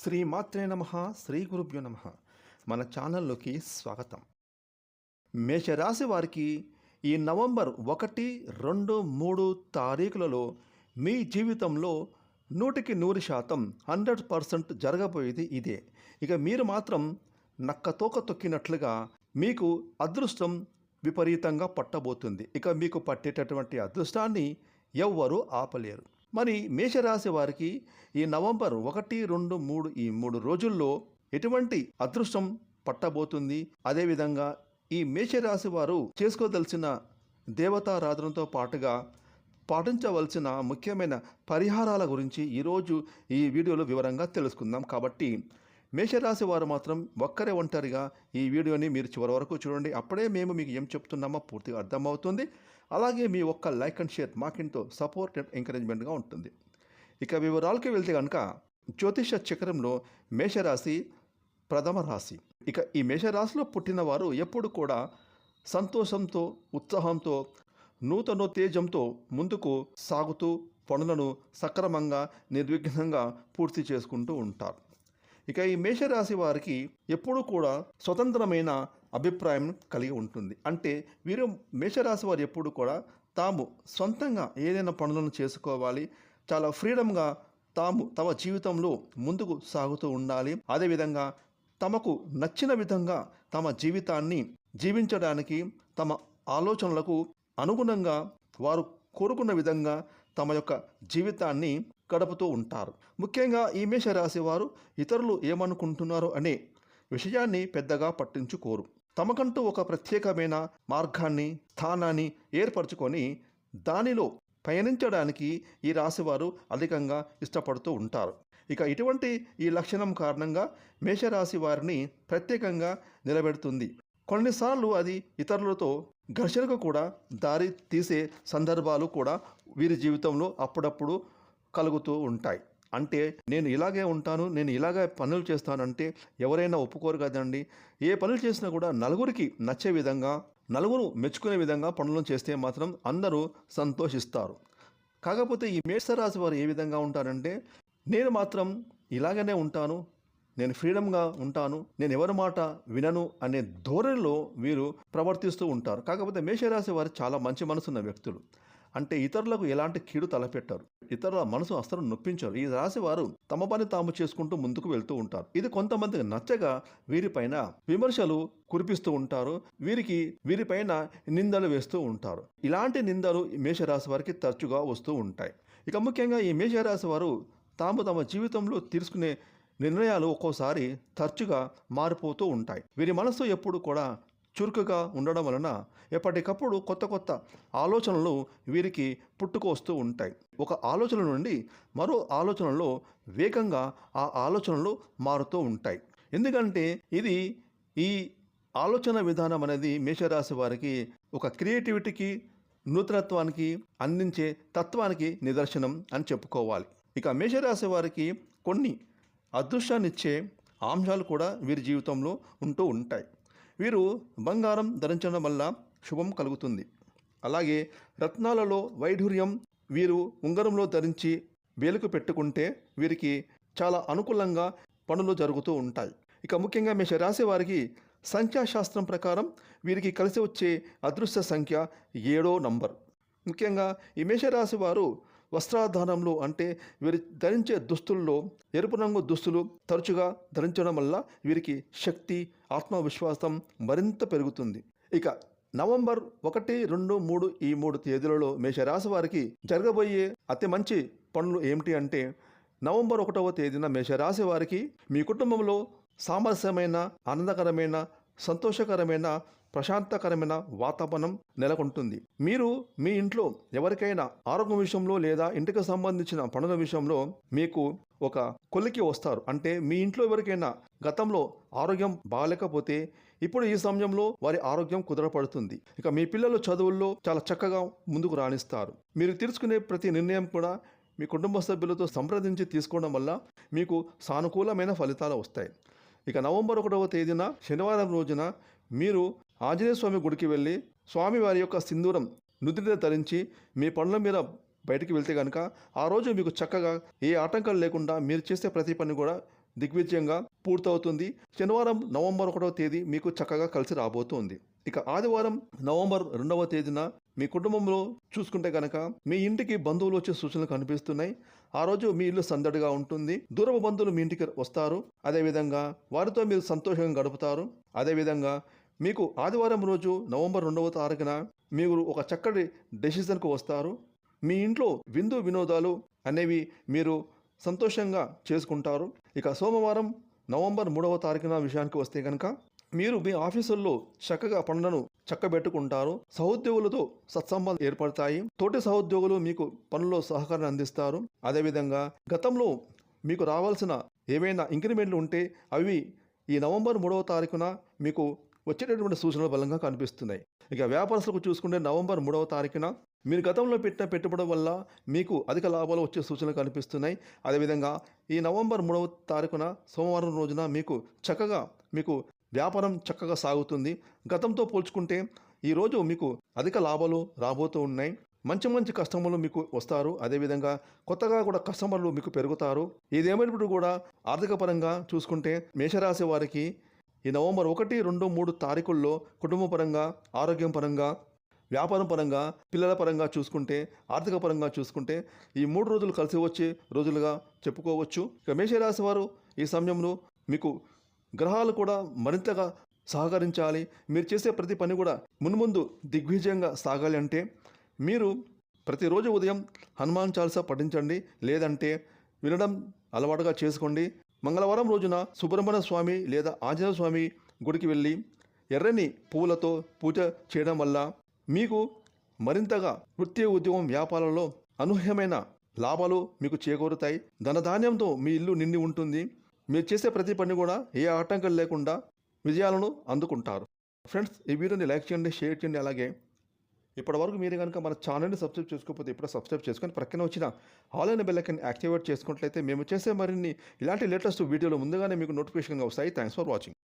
శ్రీ మాత్రే నమ శ్రీ గురుభ్యో నమ. మన ఛానల్లోకి స్వాగతం. మేషరాశి వారికి ఈ నవంబర్ ఒకటి రెండు మూడు తారీఖులలో మీ జీవితంలో నూటికి నూరు శాతం హండ్రెడ్ పర్సెంట్ జరగబోయేది ఇదే. ఇక మీరు మాత్రం నక్కతోక తొక్కినట్లుగా మీకు అదృష్టం విపరీతంగా పట్టబోతుంది. ఇక మీకు పట్టేటటువంటి అదృష్టాన్ని ఎవ్వరూ ఆపలేరు. మరి మేషరాశి వారికి ఈ నవంబర్ ఒకటి రెండు మూడు ఈ మూడు రోజుల్లో ఎటువంటి అదృష్టం పట్టబోతుంది? అదేవిధంగా ఈ మేషరాశి వారు చేసుకోదలిసిన దేవతారాధనతో పాటుగా పాటించవలసిన ముఖ్యమైన పరిహారాల గురించి ఈరోజు ఈ వీడియోలో వివరంగా తెలుసుకుందాం. కాబట్టి మేషరాశి వారు మాత్రం ఒక్కరే ఒంటరిగా ఈ వీడియోని మీరు చివరి వరకు చూడండి. అప్పుడే మేము మీకు ఏం చెప్తున్నామో పూర్తిగా అర్థమవుతుంది. అలాగే మీ ఒక్క లైక్ అండ్ షేర్ మాకింతో సపోర్ట్ అండ్ ఎంకరేజ్మెంట్గా ఉంటుంది. ఇక వివరాలకి వెళ్తే కనుక జ్యోతిష చక్రంలో మేషరాశి ప్రథమ రాశి. ఇక ఈ మేషరాశిలో పుట్టిన వారు ఎప్పుడు కూడా సంతోషంతో ఉత్సాహంతో నూతన తేజంతో ముందుకు సాగుతూ పనులను సక్రమంగా నిర్విఘ్నంగా పూర్తి చేసుకుంటూ ఉంటారు. ఇక ఈ మేషరాశి వారికి ఎప్పుడూ కూడా స్వతంత్రమైన అభిప్రాయం కలిగి ఉంటుంది. అంటే వీరు మేషరాశి వారు ఎప్పుడు కూడా తాము సొంతంగా ఏదైనా పనులను చేసుకోవాలి. చాలా ఫ్రీడమ్గా తాము తమ జీవితంలో ముందుకు సాగుతూ ఉండాలి. అదేవిధంగా తమకు నచ్చిన విధంగా తమ జీవితాన్ని జీవించడానికి తమ ఆలోచనలకు అనుగుణంగా వారు కోరుకున్న విధంగా తమ యొక్క జీవితాన్ని గడుపుతూ ఉంటారు. ముఖ్యంగా ఈ మేషరాశి వారు ఇతరులు ఏమనుకుంటున్నారు అనే విషయాన్ని పెద్దగా పట్టించుకోరు. తమకంటూ ఒక ప్రత్యేకమైన మార్గాన్ని స్థానాన్ని ఏర్పరచుకొని దానిలో పయనించడానికి ఈ రాశివారు అధికంగా ఇష్టపడుతూ ఉంటారు. ఇక ఇటువంటి ఈ లక్షణం కారణంగా మేషరాశి వారిని ప్రత్యేకంగా నిలబెడుతుంది. కొన్నిసార్లు అది ఇతరులతో ఘర్షణకు కూడా దారి తీసే సందర్భాలు కూడా వీరి జీవితంలో అప్పుడప్పుడు కలుగుతూ ఉంటాయి. అంటే నేను ఇలాగే ఉంటాను నేను ఇలాగే పనులు చేస్తానంటే ఎవరైనా ఒప్పుకోరు కదండి. ఏ పనులు చేసినా కూడా నలుగురికి నచ్చే విధంగా నలుగురు మెచ్చుకునే విధంగా పనులను చేస్తే మాత్రం అందరూ సంతోషిస్తారు. కాకపోతే ఈ మేషరాశి వారు ఏ విధంగా ఉంటారంటే నేను మాత్రం ఇలాగనే ఉంటాను నేను ఫ్రీడమ్గా ఉంటాను నేను ఎవరి మాట వినను అనే ధోరణిలో వీరు ప్రవర్తిస్తూ ఉంటారు. కాకపోతే మేషరాశి వారు చాలా మంచి మనసున్న వ్యక్తులు. అంటే ఇతరులకు ఎలాంటి కీడు తలపెట్టారు? ఇతరుల మనసు అస్సలు నొప్పించారు. ఈ రాశి వారు తమ పని తాము చేసుకుంటూ ముందుకు వెళ్తూ ఉంటారు. ఇది కొంతమందికి నచ్చగా వీరిపైన విమర్శలు కురిపిస్తూ ఉంటారు. వీరికి వీరిపైన నిందలు వేస్తూ ఉంటారు. ఇలాంటి నిందలు ఈ మేషరాశి వారికి తరచుగా వస్తూ ఉంటాయి. ఇక ముఖ్యంగా ఈ మేషరాశి వారు తాము తమ జీవితంలో తీసుకునే నిర్ణయాలు ఒక్కోసారి తరచుగా మారిపోతూ ఉంటాయి. వీరి మనసు ఎప్పుడు కూడా చురుకుగా ఉండడం వలన ఎప్పటికప్పుడు కొత్త కొత్త ఆలోచనలు వీరికి పుట్టుకొస్తూ ఉంటాయి. ఒక ఆలోచన నుండి మరో ఆలోచనలో వేగంగా ఆ ఆలోచనలు మారుతూ ఉంటాయి. ఎందుకంటే ఇది ఈ ఆలోచన విధానం అనేది మేషరాశి వారికి ఒక క్రియేటివిటీకి నూతనత్వానికి అందించే తత్వానికి నిదర్శనం అని చెప్పుకోవాలి. ఇక మేషరాశి వారికి కొన్ని అదృష్టాన్నిచ్చే అంశాలు కూడా వీరి జీవితంలో ఉంటూ ఉంటాయి. వీరు బంగారం ధరించడం వల్ల శుభం కలుగుతుంది. అలాగే రత్నాలలో వైఢూర్యం వీరు ఉంగరంలో ధరించి వేలుకు పెట్టుకుంటే వీరికి చాలా అనుకూలంగా పనులు జరుగుతూ ఉంటాయి. ఇక ముఖ్యంగా మేష రాశి వారికి సంఖ్యాశాస్త్రం ప్రకారం వీరికి కలిసి వచ్చే అదృశ్య సంఖ్య ఏడో నంబర్. ముఖ్యంగా ఈ మేషరాశి వారు వస్త్రాధారంలో అంటే వీరు ధరించే దుస్తుల్లో ఎరుపు రంగు దుస్తులు తరచుగా ధరించడం వల్ల వీరికి శక్తి ఆత్మవిశ్వాసం మరింత పెరుగుతుంది. ఇక నవంబర్ ఒకటి రెండు మూడు ఈ మూడు తేదీలలో మేషరాశి వారికి జరగబోయే అతి మంచి పనులు ఏమిటి అంటే నవంబర్ ఒకటవ తేదీన మేషరాశి వారికి మీ కుటుంబంలో సామరస్యమైన ఆనందకరమైన సంతోషకరమైన ప్రశాంతకరమైన వాతావరణం నెలకొంటుంది. మీరు మీ ఇంట్లో ఎవరికైనా ఆరోగ్యం విషయంలో లేదా ఇంటికి సంబంధించిన పనుల విషయంలో మీకు ఒక కొలికి వస్తారు. అంటే మీ ఇంట్లో ఎవరికైనా గతంలో ఆరోగ్యం బాగాలేకపోతే ఇప్పుడు ఈ సమయంలో వారి ఆరోగ్యం కుదరపడుతుంది. ఇక మీ పిల్లలు చదువుల్లో చాలా చక్కగా ముందుకు రాణిస్తారు. మీరు తీసుకునే ప్రతి నిర్ణయం కూడా మీ కుటుంబ సభ్యులతో సంప్రదించి తీసుకోవడం వల్ల మీకు సానుకూలమైన ఫలితాలు వస్తాయి. ఇక నవంబర్ ఒకటవ తేదీన శనివారం రోజున మీరు ఆంజనేయ స్వామి గుడికి వెళ్ళి స్వామి వారి యొక్క సింధూరం నుదిట ధరించి మీ పనుల మీద బయటికి వెళ్తే కనుక ఆ రోజు మీకు చక్కగా ఏ ఆటంకాలు లేకుండా మీరు చేసే ప్రతి పని కూడా దిగ్విజయంగా పూర్తవుతుంది. శనివారం నవంబర్ ఒకటవ తేదీ మీకు చక్కగా కలిసి రాబోతుంది. ఇక ఆదివారం నవంబర్ రెండవ తేదీన మీ కుటుంబంలో చూసుకుంటే కనుక మీ ఇంటికి బంధువులు వచ్చే సూచనలు కనిపిస్తున్నాయి. ఆ రోజు మీ ఇల్లు సందడిగా ఉంటుంది. దూరపు బంధువులు మీ ఇంటికి వస్తారు. అదేవిధంగా వారితో మీరు సంతోషంగా గడుపుతారు. అదేవిధంగా మీకు ఆదివారం రోజు నవంబర్ రెండవ తారీఖున మీరు ఒక చక్కటి డెసిషన్కు వస్తారు. మీ ఇంట్లో విందు వినోదాలు అనేవి మీరు సంతోషంగా చేసుకుంటారు. ఇక సోమవారం నవంబర్ మూడవ తారీఖున విషయానికి వస్తే కనుక మీరు మీ ఆఫీసుల్లో చక్కగా పనులను చక్కబెట్టుకుంటారు. సహోద్యోగులతో సత్సంబంధాలు ఏర్పడతాయి. తోటి సహోద్యోగులు మీకు పనుల్లో సహకారం అందిస్తారు. అదేవిధంగా గతంలో మీకు రావాల్సిన ఏవైనా ఇంక్రిమెంట్లు ఉంటే అవి ఈ నవంబర్ మూడవ తారీఖున మీకు వచ్చేటటువంటి సూచనలు బలంగా కనిపిస్తున్నాయి. ఇక వ్యాపారస్తులకు చూసుకుంటే నవంబర్ మూడవ తారీఖున మీరు గతంలో పెట్టిన పెట్టుబడి వల్ల మీకు అధిక లాభాలు వచ్చే సూచనలు కనిపిస్తున్నాయి. అదేవిధంగా ఈ నవంబర్ మూడవ తారీఖున సోమవారం రోజున మీకు చక్కగా మీకు వ్యాపారం చక్కగా సాగుతుంది. గతంతో పోల్చుకుంటే ఈరోజు మీకు అధిక లాభాలు రాబోతూ ఉన్నాయి. మంచి మంచి కస్టమర్లు మీకు వస్తారు. అదేవిధంగా కొత్తగా కూడా కస్టమర్లు మీకు పెరుగుతారు. ఇదేమైనప్పుడు కూడా ఆర్థిక పరంగా చూసుకుంటే మేషరాశి వారికి ఈ నవంబర్ ఒకటి రెండు మూడు తారీఖుల్లో కుటుంబ పరంగా ఆరోగ్యం పరంగా వ్యాపారం పరంగా పిల్లల పరంగా చూసుకుంటే ఆర్థిక పరంగా చూసుకుంటే ఈ మూడు రోజులు కలిసి వచ్చే రోజులుగా చెప్పుకోవచ్చు. ఇక మేషరాశి వారు ఈ సమయంలో మీకు గ్రహాలు కూడా మరింతగా సహకరించాలి. మీరు చేసే ప్రతి పని కూడా మున్ముందు దిగ్విజయంగా సాగాలి అంటే మీరు ప్రతిరోజు ఉదయం హనుమాన్ చాలీసా పఠించండి. లేదంటే వినడం అలవాటుగా చేసుకోండి. మంగళవారం రోజున సుబ్రహ్మణ్య స్వామి లేదా ఆంజనేయ స్వామి గుడికి వెళ్ళి ఎర్రని పువ్వులతో పూజ చేయడం వల్ల మీకు మరింతగా వృత్తి ఉద్యోగం వ్యాపారంలో అనూహ్యమైన లాభాలు మీకు చేకూరుతాయి. ధనధాన్యంతో మీ ఇల్లు నిండి ఉంటుంది. మీరు చేసే ప్రతి పని కూడా ఏ ఆటంకం లేకుండా విజయాలను అందుకుంటారు. ఫ్రెండ్స్ ఈ వీడియోని లైక్ చేయండి షేర్ చేయండి. అలాగే ఇప్పటివరకు మీరు కనుక మన ఛానల్ని సబ్స్క్రైబ్ చేసుకోకపోతే ఇప్పుడు సబ్స్క్రైబ్ చేసుకొని ప్రక్కన వచ్చిన ఆల్ అయిన బెల్ ఐకన్ యాక్టివేట్ చేసుకున్నట్లయితే మేము చేసే మరిన్ని ఇలాంటి లేటెస్ట్ వీడియోలు ముందుగానే మీకు నోటిఫికేషన్గా వస్తాయి. Thanks for watching